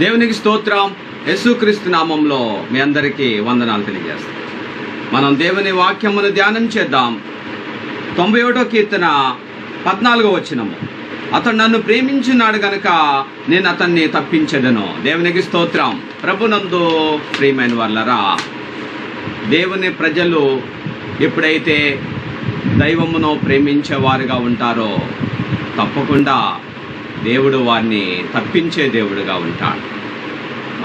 దేవునికి స్తోత్రం. యేసుక్రీస్తు నామంలో మీ అందరికీ వందనాలు తెలియజేస్తాం మనం దేవుని వాక్యమును ధ్యానం చేద్దాం. తొంభై ఒకటో కీర్తన పద్నాలుగో వచ్చినము అతడు నన్ను ప్రేమించినాడు గనుక నేను అతన్ని తప్పించదను. దేవునికి స్తోత్రం. ప్రభునందు ప్రియమైన వాళ్ళరా దేవుని ప్రజలు ఎప్పుడైతే దైవమును ప్రేమించేవారుగా ఉంటారో తప్పకుండా దేవుడు వారిని తప్పించే దేవుడుగా ఉంటాడు.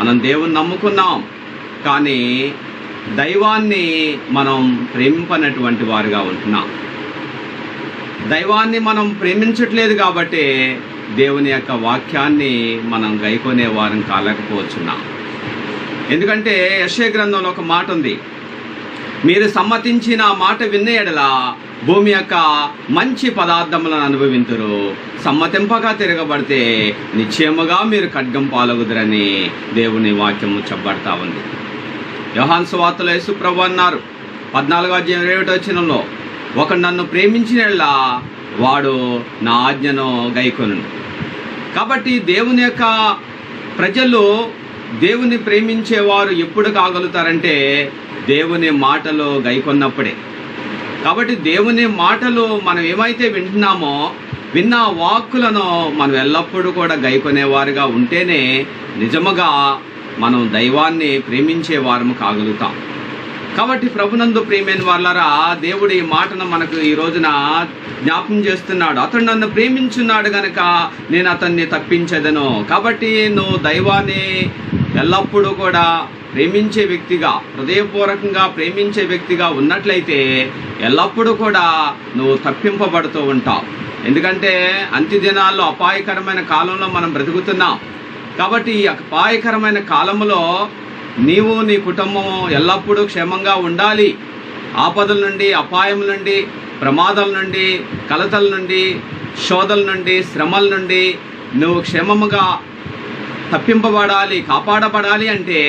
మనం దేవుని నమ్ముకున్నాం. కానీ దైవాన్ని మనం ప్రేమింపనటువంటి వారుగా ఉంటున్నాం. దైవాన్ని మనం ప్రేమించట్లేదు కాబట్టి దేవుని యొక్క వాక్యాన్ని మనం గైకొనే వారం కాలేకపోవచ్చున్నాం. ఎందుకంటే యశయ గ్రంథంలో ఒక మాట ఉంది. మీరు సమ్మతించిన మాట విన్న భూమి యొక్క మంచి పదార్థములను అనుభవింతురు. సమ్మతింపగా తిరగబడితే నిశ్చయముగా మీరు ఖడ్గం పాలగుదరని దేవుని వాక్యము చెప్పబడతా ఉంది. యోహాన్ సువార్తలో యేసుప్రభు అన్నారు పద్నాలుగో అధ్యాయం ఏమిటో వచ్చినంలో ఒకడు నన్ను ప్రేమించినలా వాడు నా ఆజ్ఞను గైకొను కాబట్టి దేవుని యొక్క ప్రజలు దేవుని ప్రేమించేవారు ఎప్పుడు కాగలుగుతారంటే దేవుని మాటలు గైకొన్నప్పుడే. కాబట్టి దేవుని మాటలు మనం ఏమైతే వింటున్నామో విన్న వాక్కులను మనం ఎల్లప్పుడూ కూడా గైకొనేవారుగా ఉంటేనే నిజముగా మనం దైవాన్ని ప్రేమించే వారము కాగలుగుతాం. కాబట్టి ప్రభునందు ప్రేమైన వాళ్ళరా దేవుడి ఈ మాటను మనకు ఈ రోజున జ్ఞాపం చేస్తున్నాడు. అతడు నన్ను ప్రేమించున్నాడు గనక నేను అతన్ని తప్పించదను. కాబట్టి నువ్వు దైవాన్ని ఎల్లప్పుడూ కూడా ప్రేమించే వ్యక్తిగా హృదయపూర్వకంగా ప్రేమించే వ్యక్తిగా ఉన్నట్లయితే ఎల్లప్పుడూ కూడా నువ్వు తప్పింపబడుతూ ఉంటావు. ఎందుకంటే అంత్యదినాల్లో అపాయకరమైన కాలంలో మనం బ్రతుకుతున్నాం. కాబట్టి ఈ అపాయకరమైన కాలంలో నీవు నీ కుటుంబం ఎల్లప్పుడూ క్షేమంగా ఉండాలి. ఆపదల నుండి అపాయం నుండి ప్రమాదాల నుండి కలతల నుండి శోధల నుండి శ్రమల నుండి నువ్వు క్షేమముగా తప్పింపబడాలి కాపాడబడాలి అంటే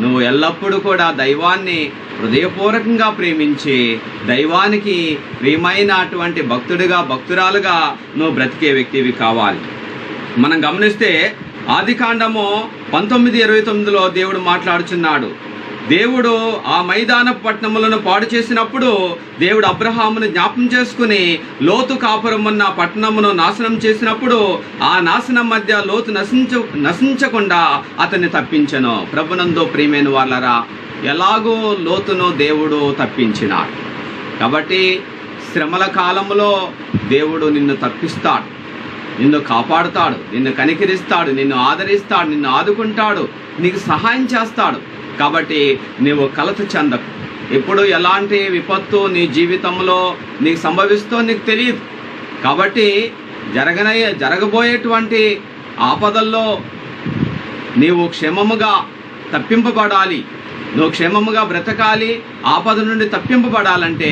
నువ్వు ఎల్లప్పుడూ కూడా దైవాన్ని హృదయపూర్వకంగా ప్రేమించి దైవానికి ప్రియమైనటువంటి భక్తుడిగా భక్తురాలుగా నువ్వు బ్రతికే వ్యక్తివి కావాలి. మనం గమనిస్తే ఆది కాండము పంతొమ్మిది ఇరవై తొమ్మిదిలో దేవుడు మాట్లాడుచున్నాడు. దేవుడు ఆ మైదాన పట్టణములను పాడు చేసినప్పుడు దేవుడు అబ్రహామును జ్ఞాపం చేసుకుని లోతు కాపురమున్న పట్టణమును నాశనం చేసినప్పుడు ఆ నాశనం మధ్య లోతు నశించ నశించకుండా అతన్ని తప్పించను. ప్రభునందు ప్రియమైన వాళ్ళరా ఎలాగో లోతును దేవుడు తప్పించినాడు. కాబట్టి శ్రమల కాలంలో దేవుడు నిన్ను తప్పిస్తాడు. నిన్ను కాపాడుతాడు. నిన్ను కనికరిస్తాడు. నిన్ను ఆదరిస్తాడు. నిన్ను ఆదుకుంటాడు. నీకు సహాయం చేస్తాడు. కాబట్టి నీవు కలత చెందకు. ఎప్పుడు ఎలాంటి విపత్తు నీ జీవితంలో నీకు సంభవిస్తో నీకు తెలియదు. కాబట్టి జరగన జరగబోయేటువంటి ఆపదల్లో నీవు క్షేమముగా తప్పింపబడాలి. నువ్వు క్షేమముగా బ్రతకాలి ఆపద నుండి తప్పింపబడాలంటే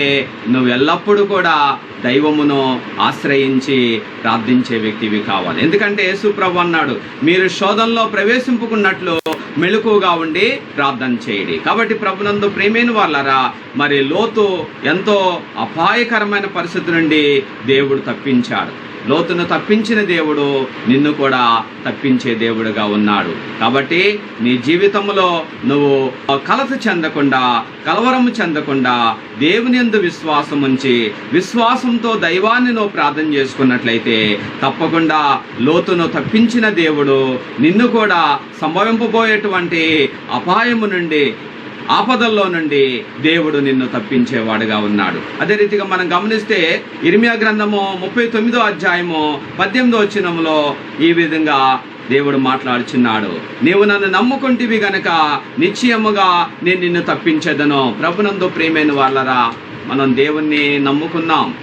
నువ్వు ఎల్లప్పుడూ కూడా దైవమును ఆశ్రయించి ప్రార్థించే వ్యక్తివి కావాలి. ఎందుకంటే యేసు ప్రభు అన్నాడు మీరు శోధనలో ప్రవేశింపుకున్నట్లు మెలకుగా ఉండి ప్రార్థన చేయండి. కాబట్టి ప్రభునందు ప్రేమైన వాళ్ళరా మరి లోతు ఎంతో అపాయకరమైన పరిస్థితి నుండి దేవుడు తప్పించాడు. లోతును తప్పించిన దేవుడు నిన్ను కూడా తప్పించే దేవుడుగా ఉన్నాడు. కాబట్టి నీ జీవితంలో నువ్వు కలత చెందకుండా కలవరము చెందకుండా దేవుని ఎందు విశ్వాసం ఉంచి విశ్వాసంతో దైవాన్ని నువ్వు ప్రార్థన చేసుకున్నట్లయితే తప్పకుండా లోతును తప్పించిన దేవుడు నిన్ను కూడా సంభవింపబోయేటువంటి అపాయము నుండి ఆపదల్లో నుండి దేవుడు నిన్ను తప్పించేవాడుగా ఉన్నాడు. అదే రీతిగా మనం గమనిస్తే ఇర్మియా గ్రంథము ముప్పై తొమ్మిదో అధ్యాయము పద్దెనిమిదో వచ్చినములో ఈ విధంగా దేవుడు మాట్లాడుచున్నాడు. నీవు నన్ను నమ్ముకుంటివి గనక నిశ్చయముగా నేను నిన్ను తప్పించేదను. ప్రభునందు ప్రేమైన వాళ్ళరా మనం దేవుణ్ణి నమ్ముకున్నాం.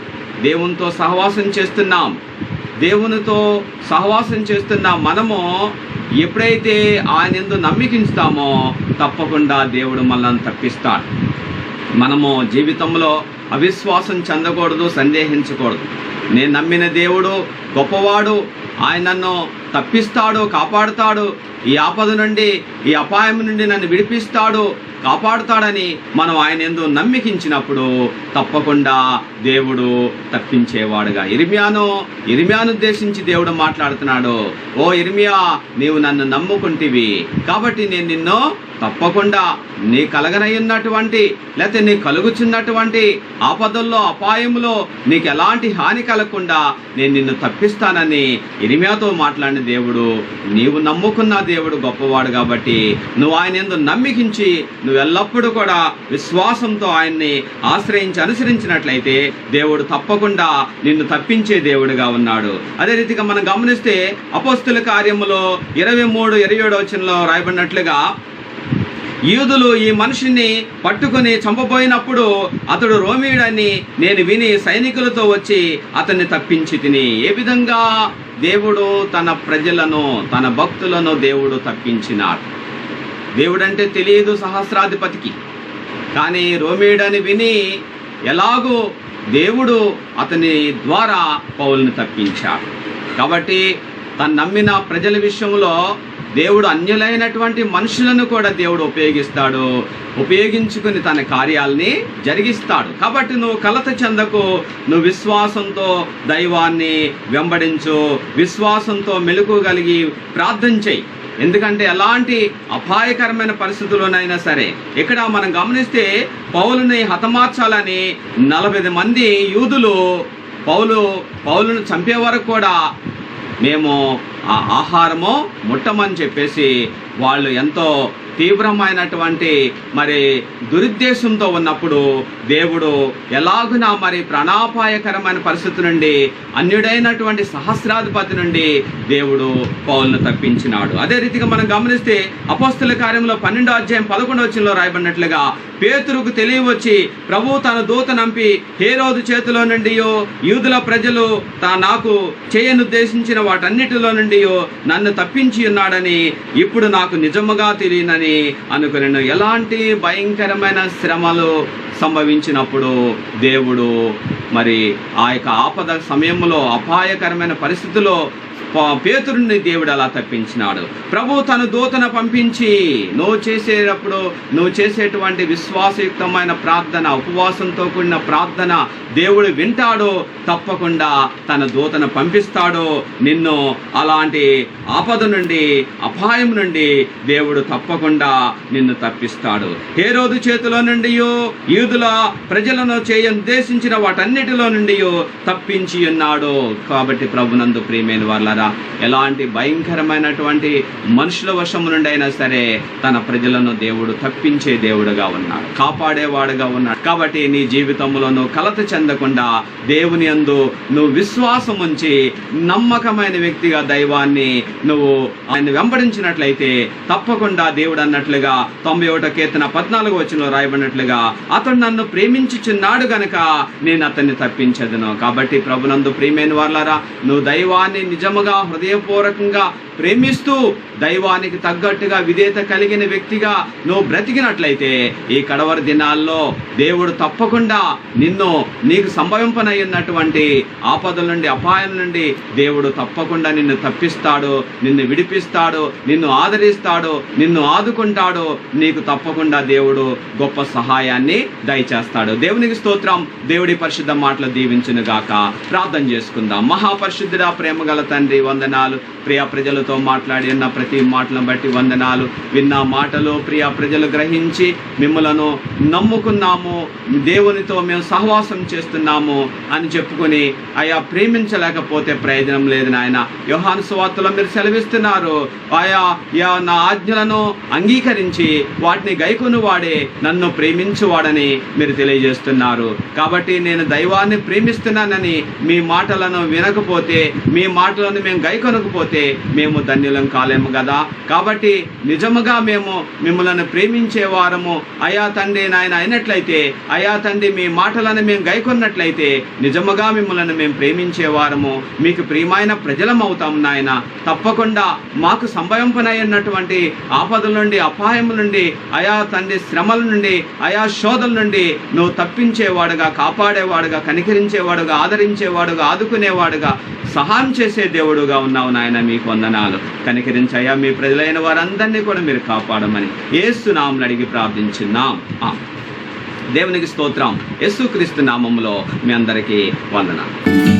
దేవునితో సహవాసం చేస్తున్నాం. దేవునితో సహవాసం చేస్తున్న మనము ఎప్పుడైతే ఆయన ఎందు నమ్మికించుతామో తప్పకుండా దేవుడు మనల్ని తప్పిస్తాడు. మనము జీవితంలో అవిశ్వాసం చెందకూడదు సందేహించకూడదు. నేను నమ్మిన దేవుడు గొప్పవాడు ఆయన నన్ను తప్పిస్తాడు కాపాడుతాడు. ఈ ఆపద నుండి ఈ అపాయం నుండి నన్ను విడిపిస్తాడు. కాపాడుతాడని మనం ఆయన ఎందు నమ్మికించినప్పుడు తప్పకుండా దేవుడు తప్పించేవాడుగా. ఇరిమియాను ఇరిమియాను ఉద్దేశించి దేవుడు మాట్లాడుతున్నాడు ఓ ఇరిమియా నీవు నన్ను నమ్ముకుంటివి కాబట్టి నేను నిన్ను తప్పకుండా నీ కలగనయ్యున్నటువంటి లేకపోతే నీ కలుగుచున్నటువంటి ఆపదల్లో అపాయములో నీకు ఎలాంటి హాని కలగకుండా నేను నిన్ను తప్పిస్తానని ఇరిమియాతో మాట్లాడిన దేవుడు నీవు నమ్ముకున్న దేవుడు గొప్పవాడు కాబట్టి నువ్వు ఆయన ఎందు నమ్మికించి నువ్వు ఎల్లప్పుడూ కూడా విశ్వాసంతో ఆయన్ని ఆశ్రయించి అనుసరించినట్లయితే దేవుడు తప్పకుండా నిన్ను తప్పించే దేవుడిగా ఉన్నాడు. అదే రీతిగా మనం గమనిస్తే అపోస్తుల కార్యములో ఇరవై మూడు ఇరవై ఏడు వచనంలో రాయబడినట్లుగా యూదులు ఈ మనిషిని పట్టుకుని చంపబోయినప్పుడు అతడు రోమీయుడని నేను విని సైనికులతో వచ్చి అతన్ని తప్పించి తిని. ఏ విధంగా? దేవుడు తన ప్రజలను తన భక్తులను దేవుడు తప్పించినాడు. దేవుడంటే తెలియదు సహస్రాధిపతికి. కానీ రోమేయుడని విని ఎలాగో దేవుడు అతని ద్వారా పౌల్ని తప్పించాడు. కాబట్టి తను నమ్మిన ప్రజల విషయంలో దేవుడు అన్యులైనటువంటి మనుషులను కూడా దేవుడు ఉపయోగిస్తాడు. ఉపయోగించుకుని తన కార్యాలని జరిగిస్తాడు. కాబట్టి నువ్వు కలత చెందకు నువ్వు విశ్వాసంతో దైవాన్ని వెంబడించు విశ్వాసంతో మెలకుగలిగి ప్రార్థన చేయి. ఎందుకంటే ఎలాంటి అపాయకరమైన పరిస్థితుల్లోనైనా సరే ఇక్కడ మనం గమనిస్తే పౌలుని హతమార్చాలని నలభై మంది యూదులు పౌలు పౌలును చంపే వరకు కూడా మేము ఆ ఆహారము ముట్టమని చెప్పేసి వాళ్ళు ఎంతో తీవ్రమైనటువంటి మరి దురుద్దేశంతో ఉన్నప్పుడు దేవుడు ఎలాగునా మరి ప్రాణాపాయకరమైన పరిస్థితి నుండి అన్యుడైనటువంటి సహస్రాధిపతి నుండి దేవుడు పౌలను తప్పించినాడు. అదే రీతిగా మనం గమనిస్తే అపోస్తుల కార్యంలో పన్నెండో అధ్యాయం పదకొండవ వచ్చినలో రాయబడినట్లుగా పేతురుకు తెలియవచ్చి ప్రభు తన దూత నంపి హేరోదు చేతిలో నుండి యూదుల ప్రజలు తా నాకు చేయనుద్దేశించిన వాటన్నిటిలో నుండి నన్ను తప్పించి ఉన్నాడని ఇప్పుడు నాకు నిజముగా తెలియనని అనుకున్నాను ఎలాంటి భయంకరమైన శ్రమలు సంభవించినప్పుడు దేవుడు మరి ఆ యొక్క ఆపద సమయంలో అపాయకరమైన పరిస్థితిలో పేతుడిని దేవుడు అలా తప్పించినాడు. ప్రభు తన దూతను పంపించి నువ్వు చేసేటప్పుడు నువ్వు చేసేటువంటి విశ్వాసయుక్తమైన ప్రార్థన ఉపవాసంతో కూడిన ప్రార్థన దేవుడు వింటాడో. తప్పకుండా తన దూతను పంపిస్తాడో. నిన్ను అలాంటి ఆపద నుండి అపాయం నుండి దేవుడు తప్పకుండా నిన్ను తప్పిస్తాడు. ఏ రోజు చేతిలో నుండి యూదుల ప్రజలను చేయ ఉద్దేశించిన వాటన్నిటిలో నుండి తప్పించి ఉన్నాడు. కాబట్టి ప్రభునందు ప్రియమైన కదా? ఎలాంటి భయంకరమైనటువంటి మనుషుల వశము నుండి అయినా సరే తన ప్రజలను దేవుడు తప్పించే దేవుడుగా ఉన్నాడు కాపాడేవాడుగా ఉన్నాడు. కాబట్టి నీ జీవితంలో నువ్వు కలత చెందకుండా దేవుని యందు నువ్వు విశ్వాసం ఉంచి నమ్మకమైన వ్యక్తిగా దైవాన్ని నువ్వు ఆయన వెంబడించినట్లయితే తప్పకుండా దేవుడు అన్నట్లుగా తొంభై ఒకటో కీర్తన పద్నాలుగు వచ్చిన రాయబడినట్లుగా అతడు నన్ను ప్రేమించుచున్నాడు గనక నేను అతన్ని తప్పించదును. కాబట్టి ప్రభునందు ప్రియమైన వాళ్ళారా నువ్వు దైవాన్ని నిజముగా హృదయపూర్వకంగా ప్రేమిస్తూ దైవానికి తగ్గట్టుగా విధేయత కలిగిన వ్యక్తిగా నువ్వు బ్రతికినట్లయితే ఈ కడవరి దినాల్లో దేవుడు తప్పకుండా నిన్ను నీకు సంభవింపనయ్యున్నటువంటి ఆపదల నుండి అపాయం నుండి దేవుడు తప్పకుండా నిన్ను తప్పిస్తాడు నిన్ను విడిపిస్తాడు నిన్ను ఆదరిస్తాడు నిన్ను ఆదుకుంటాడు. నీకు తప్పకుండా దేవుడు గొప్ప సహాయాన్ని దయచేస్తాడు. దేవునికి స్తోత్రం. దేవుడి పరిశుద్ధ మాటలు దీవించునుగాక. ప్రార్థన చేసుకుందాం. మహాపరిశుద్ధుడా ప్రేమ గల బట్టి వందనాలు. ప్రియ ప్రజలతో మాట్లాడి ఉన్న ప్రతి మాటలను బట్టి వందనాలు. విన్న మాటలు ప్రియ ప్రజలు గ్రహించి మిమ్మలను నమ్ముకున్నాము. దేవునితో మేము సహవాసం చేస్తున్నాము అని చెప్పుకొని అయా ప్రేమించలేకపోతే ప్రయోజనం లేదు నాయన. యోహాను సువార్తలో మీరు సెలవిస్తున్నారు. ఆయా నా ఆజ్ఞలను అంగీకరించి వాటిని గైకొని వాడే నన్ను ప్రేమించువాడని మీరు తెలియజేస్తున్నారు. కాబట్టి నేను దైవాన్ని ప్రేమిస్తున్నానని మీ మాటలను వినకపోతే మీ మాటలను మేము గైకొనకపోతే మేము ధన్యులం కాలేము కదా కాబట్టి నిజముగా మేము మిమ్మల్ని ప్రేమించే వారము. అయా తండ్రి నాయన అయినట్లయితే అయా తండ్రి మీ మాటలను మేము గైకొన్నట్లయితే నిజముగా మిమ్మల్ని మేము ప్రేమించే వారము. మీకు ప్రియమైన ప్రజలం అవుతాం నాయన. తప్పకుండా మాకు సంభవింపనైనటువంటి ఆపదల నుండి అపాయం నుండి అయా తండ్రి శ్రమల నుండి అయా శోధల నుండి నువ్వు తప్పించేవాడుగా కాపాడేవాడుగా కనికరించేవాడుగా ఆదరించేవాడుగా ఆదుకునేవాడుగా సహాయం చేసే దేవుడుగా ఉన్నావు నాయన మీకు వందనాలు. కనికరించయ్యా మీ ప్రజలైన వారందరినీ కూడా మీరు కాపాడమని ఏసునామని అడిగి ప్రార్థించున్నాం. దేవునికి స్తోత్రం. యేసుక్రీస్తు నామంలో మీ అందరికీ వందనాలు.